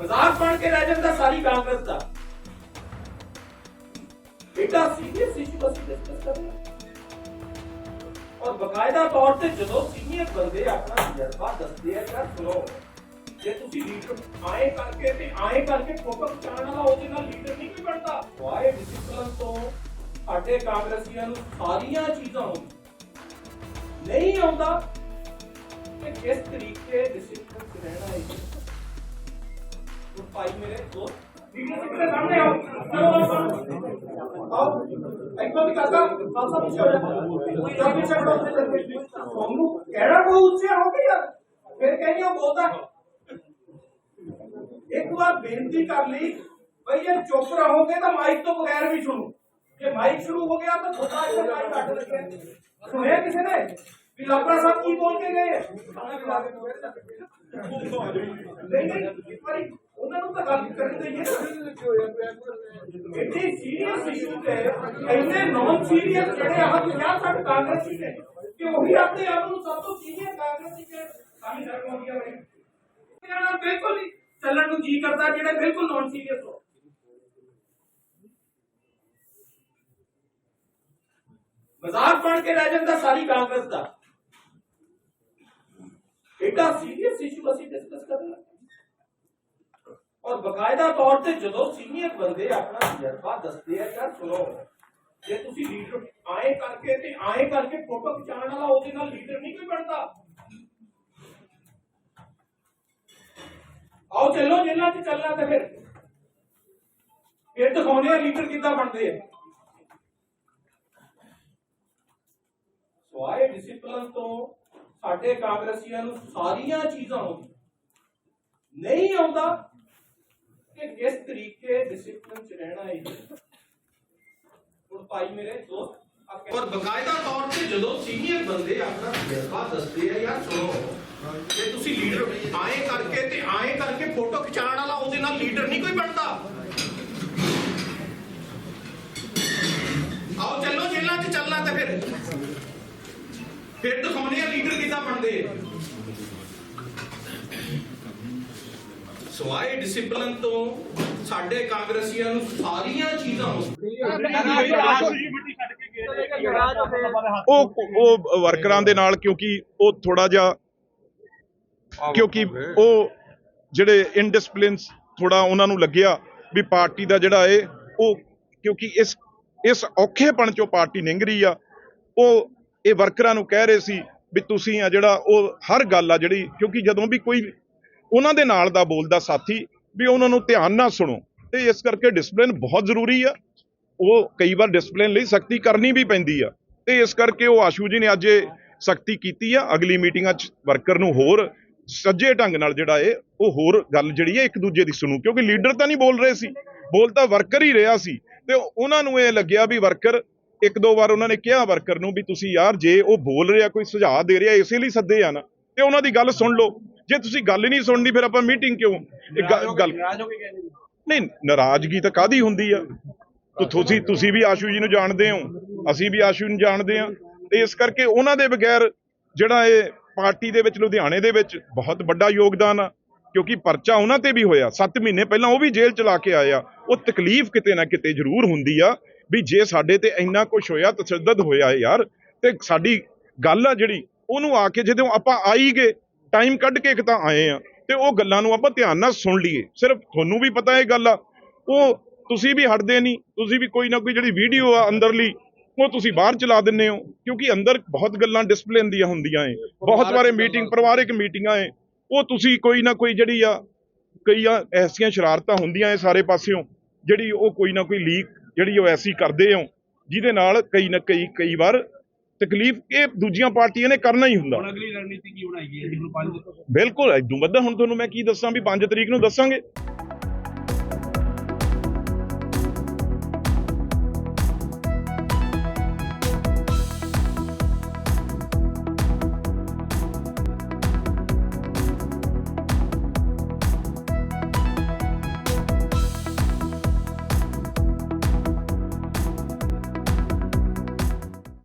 ਮਜ਼ਾਕ ਬਣ ਕੇ ਰਹਿ ਜਾਂਦਾ ਸਾਰੀ ਕਾਂਗਰਸ ਦਾ। ਬੇਟਾ ਸੀਰੀਅਸ ਇਸ਼ੂ ਅਸੀਂ ਡਿਸਕਸ ਕਰ ਰਹੇ ਔਰ ਬਕਾਇਦਾ ਤੌਰ ਤੇ ਜਦੋਂ ਸੀਨੀਅਰ ਬੰਦੇ ਆਪਣਾ ਤਜਰਬਾ ਦੱਸਦੇ ਆ ਯਾਰ ਸੁਣੋ ਜੇ ਤੁਸੀਂ ਲੀਡਰ ਆਏ ਕਰਕੇ ਤੇ ਆਏ ਕਰਕੇ ਫੋਟੋ ਖਿਚਾਉਣ ਵਾਲਾ ਉਹਦੇ ਨਾਲ ਲੀਡਰ ਨਹੀਂ ਕੋਈ ਬਣਦਾ ਵਾਏ ਡਿਸਪਲਨ ਤੋਂ, ਸਾਡੇ ਕਾਂਗਰਸੀਆਂ ਨੂੰ ਸਾਰੀਆਂ ਚੀਜ਼ਾਂ ਆਉਂਦੀਆਂ। ਨਹੀਂ ਆਉਂਦਾ ਕਿ ਕਿਸ ਤਰੀਕੇ ਤੁਹਾਨੂੰ ਕਹਿਣਾ ਕੋਈ ਉੱਚੇ ਹੋ ਕੇ ਫਿਰ ਕਹਿੰਦੀ ਉਹ ਬੋਲਦਾ ਇੱਕ ਵਾਰ ਬੇਨਤੀ ਕਰ ਲਈ ਬਈ ਜੇ ਚੁੱਪ ਰਹੋਗੇ ਤਾਂ ਮਾਈਕ ਤੋਂ ਬਗੈਰ ਵੀ ਸੁਣੋ ਜੇ ਮਾਈਕ ਸ਼ੁਰੂ ਹੋ ਗਿਆ ਤਾਂ ਤੁਹਾਡਾ ਇੱਥੇ ਮਾਈਕ ਕੱਟ ਲੱਗਿਆ ਸੁਣਿਆ ਕਿਸੇ ਨੇ ਵੀ ਲਾਪਰਾ ਸਾਹਿਬ ਕੀ ਬੋਲ ਕੇ ਗਏ ਨਹੀਂ ਨਹੀਂ ਇੱਕ ਵਾਰੀ ਉਹਨਾਂ ਨੂੰ ਤਾਂ ਗੱਲ ਕਰਨ ਦੇਈਏ ਨਾ ਇੱਥੇ ਸੀਰੀਅਸ ਇਸ਼ੂ ਤੇ ਇੰਨੇ ਨਾਨ ਸੀਰੀਅਸ ਜਿਹੜੇ ਆਹ 50 60 ਕਾਂਗਰਸੀ ਨੇ, ਕਿ ਉਹੀ ਆਪਣੇ ਆਪ ਨੂੰ ਸਭ ਤੋਂ ਸੀਨੀਅਰ ਕਾਂਗਰਸੀ ਕੇ ਸਾਡੀ ਸਰਕਾਰ ਗਿਆ ਬਈ ਇਹਨਾਂ ਬਿਲਕੁਲ ਨਹੀਂ ਚੱਲਣ ਨੂੰ ਜੀ ਕਰਦਾ, ਜਿਹੜੇ ਬਿਲਕੁਲ ਨਾਨ ਸੀਰੀਅਸ ਹੋ। ਮਜ਼ਾਕ ਬਣ ਕੇ ਰਹਿ ਜਾਂਦਾ ਸਾਰੀ ਕਾਂਗਰਸ ਦਾ। ਐਡਾ ਸੀਰੀਅਸ ਇਸ਼ੂ ਅਸੀਂ ਡਿਸਕਸ ਕਰ ਰਹੇ ਹਾਂ। ਔਰ ਬਕਾਇਦਾ ਤੌਰ ਤੇ ਜਦੋਂ ਸੀਨੀਅਰ ਬੰਦੇ ਆਪਣਾ ਤਜਰਬਾ ਦੱਸਦੇ ਆ ਯਾਰ ਸੁਣੋ, ਜੇ ਤੁਸੀਂ ਲੀਡਰ ਆਏ ਕਰਕੇ ਤੇ ਆਏ ਕਰਕੇ ਫੋਟੋ ਖਿਚਾਉਣ ਵਾਲਾ ਉਹਦੇ ਨਾਲ ਲੀਡਰ ਨਹੀਂ ਕੋਈ ਬਣਦਾ। ਆਓ ਚੱਲੋ ਜੇਲ੍ਹਾਂ 'ਚ ਚੱਲਣਾ ਤੇ ਫਿਰ। ਫਿਰ ਦਿਖਾਉਂਦੇ ਆ ਲੀਡਰ ਕਿੱਦਾਂ ਬਣਦੇ ਆ। ਸਵਾਏ ਡਿਸਪਲਿਨ ਤੋਂ ਸਾਡੇ ਕਾਂਗਰਸੀਆਂ ਨੂੰ ਸਾਰੀਆਂ ਚੀਜ਼ਾਂ ਆਉਂਦੀਆਂ। ਨਹੀਂ ਆਉਂਦਾ ਕਿ ਕਿਸ ਤਰੀਕੇ ਡਿਸਪਲਿਨ ਚ ਰਹਿਣਾ ਹੈ ਹੁਣ ਭਾਈ ਮੇਰੇ ਦੋਸਤ ਔਰ ਬਕਾਇਦਾ ਤੌਰ ਤੇ ਜਦੋਂ ਸੀਨੀਅਰ ਬੰਦੇ ਆਪਣਾ ਤਜਰਬਾ ਦੱਸਦੇ ਆ, ਯਾਰ ਸੁਣੋ। ਜੇ ਤੁਸੀਂ ਲੀਡਰ ਆਏ ਕਰਕੇ ਤੇ ਆਏ ਕਰਕੇ ਫੋਟੋ ਖਿਚਾਉਣ ਵਾਲਾ ਉਹਦੇ ਨਾਲ ਲੀਡਰ ਨਹੀਂ ਕੋਈ ਬਣਦਾ। ਆਓ ਚੱਲੋ ਜੇਲਾਂ 'ਚ ਚੱਲਣਾ ਤੇ ਫਿਰ। ਫਿਰ ਦਿਖਾਉਂਦੇ ਆ ਲੀਡਰ ਕਿਦਾਂ ਬਣਦੇ। ਸਵਾਏ ਡਿਸਪਲਿਨ ਤੋਂ ਸਾਡੇ ਕਾਂਗਰਸੀਆਂ ਨੂੰ ਸਾਰੀਆਂ ਚੀਜ਼ਾਂ ਉਹ ਉਹ ਵਰਕਰਾਂ ਦੇ ਨਾਲ ਕਿਉਂਕਿ ਉਹ ਥੋੜਾ ਜਿਹਾ ਕਿਉਂਕਿ ਉਹ ਜਿਹੜੇ ਇਨਡਿਸਪਲਿਨਸ ਥੋੜਾ ਉਹਨਾਂ ਨੂੰ ਲੱਗਿਆ ਵੀ ਪਾਰਟੀ ਦਾ ਜਿਹੜਾ ਏ ਉਹ ਕਿਉਂਕਿ ਇਸ ਇਸ ਔਖੇਪਣ ਚੋਂ ਪਾਰਟੀ ਨਿੰਗ ਰਹੀ ਆ। ਉਹ ਇਹ ਵਰਕਰਾਂ ਨੂੰ ਕਹਿ ਰਹੇ ਸੀ ਵੀ ਤੁਸੀਂ ਆ ਜਿਹੜਾ ਉਹ ਹਰ ਗੱਲ ਆ ਜਿਹੜੀ ਕਿਉਂਕਿ ਜਦੋਂ ਵੀ ਕੋਈ ਉਹਨਾਂ ਦੇ ਨਾਲ ਦਾ ਬੋਲਦਾ ਸਾਥੀ ਵੀ ਉਹਨਾਂ ਨੂੰ ਧਿਆਨ ਨਾਲ ਸੁਣੋ। ਤੇ ਇਸ ਕਰਕੇ ਡਿਸਪਲਿਨ ਬਹੁਤ ਜ਼ਰੂਰੀ ਆ। ਉਹ ਕਈ ਵਾਰ ਡਿਸਪਲਿਨ ਲਈ ਸਖਤੀ ਕਰਨੀ ਵੀ ਪੈਂਦੀ ਆ। ਤੇ ਇਸ ਕਰਕੇ ਉਹ ਆਸ਼ੂ ਜੀ ਨੇ ਅੱਜ ਇਹ ਸਖਤੀ ਕੀਤੀ ਆ। ਅਗਲੀ ਮੀਟਿੰਗਾਂ 'ਚ ਵਰਕਰ ਨੂੰ ਹੋਰ ਸੱਜੇ ਢੰਗ ਨਾਲ ਜਿਹੜਾ ਏ ਉਹ ਹੋਰ ਗੱਲ ਜਿਹੜੀ ਹੈ ਇੱਕ ਦੂਜੇ ਦੀ ਸੁਣੂ। ਕਿਉਂਕਿ ਲੀਡਰ ਤਾਂ ਨਹੀਂ ਬੋਲ ਰਹੇ ਸੀ। ਬੋਲ ਤਾਂ ਵਰਕਰ ਹੀ ਰਿਹਾ ਸੀ। ਤੇ ਉਹਨਾਂ ਨੂੰ ਇਹ ਲੱਗਿਆ ਵੀ ਵਰਕਰ ਇੱਕ ਦੋ ਵਾਰ ਉਹਨਾਂ ਨੇ ਕਿਹਾ ਵਰਕਰ ਨੂੰ ਵੀ ਤੁਸੀਂ ਯਾਰ ਜੇ ਉਹ ਬੋਲ ਰਿਹਾ, ਕੋਈ ਸੁਝਾਅ ਦੇ ਰਿਹਾ, ਇਸੇ ਲਈ ਸੱਦੇ ਆ ਨਾ। ਤੇ ਉਹਨਾਂ ਦੀ ਗੱਲ ਸੁਣ ਲਓ। ਜੇ ਤੁਸੀਂ ਗੱਲ ਹੀ ਨਹੀਂ ਸੁਣਨੀ ਫਿਰ ਆਪਾਂ ਮੀਟਿੰਗ ਕਿਉਂ? ਗੱਲ ਨਹੀਂ ਨਾਰਾਜ਼ਗੀ ਤਾਂ ਕਾਦੀ ਹੁੰਦੀ ਆ? ਤੋ ਤੁਸੀਂ ਤੁਸੀਂ ਵੀ ਆਸ਼ੂ ਜੀ ਨੂੰ ਜਾਣਦੇ ਹੋ। ਅਸੀਂ ਵੀ ਆਸ਼ੂ ਨੂੰ ਜਾਣਦੇ ਆ ਤੇ ਇਸ ਕਰਕੇ ਉਹਨਾਂ ਦੇ ਬਗੈਰ ਜਿਹੜਾ ਇਹ ਪਾਰਟੀ ਦੇ ਵਿੱਚ ਲੁਧਿਆਣੇ ਦੇ ਵਿੱਚ ਬਹੁਤ ਵੱਡਾ ਯੋਗਦਾਨ ਆ। ਕਿਉਂਕਿ ਪਰਚਾ ਉਹਨਾਂ ਤੇ ਵੀ ਹੋਇਆ। 7 ਮਹੀਨੇ ਪਹਿਲਾਂ ਉਹ ਵੀ ਜੇਲ੍ਹ ਚਲਾ ਕੇ ਆਇਆ ਉਹ ਤਕਲੀਫ ਕਿਤੇ ਨਾ ਕਿਤੇ ਜ਼ਰੂਰ ਹੁੰਦੀ ਆ ਵੀ ਜੇ ਸਾਡੇ ਤੇ ਇੰਨਾ ਕੁਝ ਹੋਇਆ ਤਸ਼ੱਦਦ ਹੋਇਆ ਯਾਰ ਤੇ ਸਾਡੀ ਗੱਲ ਆ ਜਿਹੜੀ ਉਹਨੂੰ ਆ ਕੇ ਜਦੋਂ ਆਪਾਂ ਆਈ ਗਏ ਟਾਈਮ ਕੱਢ ਕੇ ਇੱਕ ਤਾਂ ਆਏ ਆ ਤੇ ਉਹ ਗੱਲਾਂ ਨੂੰ ਆਪਾਂ ਧਿਆਨ ਨਾਲ ਸੁਣ ਲਈਏ। ਸਿਰਫ ਤੁਹਾਨੂੰ ਵੀ ਪਤਾ ਇਹ ਗੱਲ ਆ, ਉਹ ਤੁਸੀਂ ਵੀ ਹਟਦੇ ਨਹੀਂ, ਤੁਸੀਂ ਵੀ ਕੋਈ ਨਾ ਕੋਈ ਜਿਹੜੀ ਵੀਡੀਓ ਆ ਅੰਦਰਲੀ, ਉਹ ਤੁਸੀਂ ਬਾਹਰ ਚਲਾ ਦਿੰਦੇ ਹੋ, ਕਿਉਂਕਿ ਅੰਦਰ ਬਹੁਤ ਗੱਲਾਂ ਡਿਸਪਲਿਨ ਦੀਆਂ ਹੁੰਦੀਆਂ ਏ। ਬਹੁਤ ਵਾਰੇ ਮੀਟਿੰਗ ਪਰਿਵਾਰਿਕ ਮੀਟਿੰਗਾਂ ਏ। ਉਹ ਤੁਸੀਂ ਕੋਈ ਨਾ ਕੋਈ ਜਿਹੜੀ ਆ, ਕਈ ਆ ਐਸੀਆਂ ਸ਼ਰਾਰਤਾਂ ਹੁੰਦੀਆਂ ਏ ਸਾਰੇ ਪਾਸਿਓਂ, ਜਿਹੜੀ ਉਹ ਕੋਈ ਨਾ ਕੋਈ ਲੀਕ ਜਿਹੜੀ ਉਹ ਐਸੀ ਕਰਦੇ ਹੋ, ਜਿਹਦੇ ਨਾਲ ਕਈ ਨਾ ਕਈ ਕਈ ਵਾਰ ਤਕਲੀਫ ਇਹ ਦੂਜੀਆਂ ਪਾਰਟੀਆਂ ਨੇ ਕਰਨਾ ਹੀ ਹੁੰਦਾ। ਅਗਲੀ ਰਣਨੀਤੀ ਕੀ ਬਣਾਈ ਗਈ ਹੈ ਬਿਲਕੁਲ ਇਦੋਂ ਵੱਧਾ ਹੁਣ ਤੁਹਾਨੂੰ ਮੈਂ ਕੀ ਦੱਸਾਂ ਵੀ 5 ਤਰੀਕ ਨੂੰ ਦੱਸਾਂਗੇ।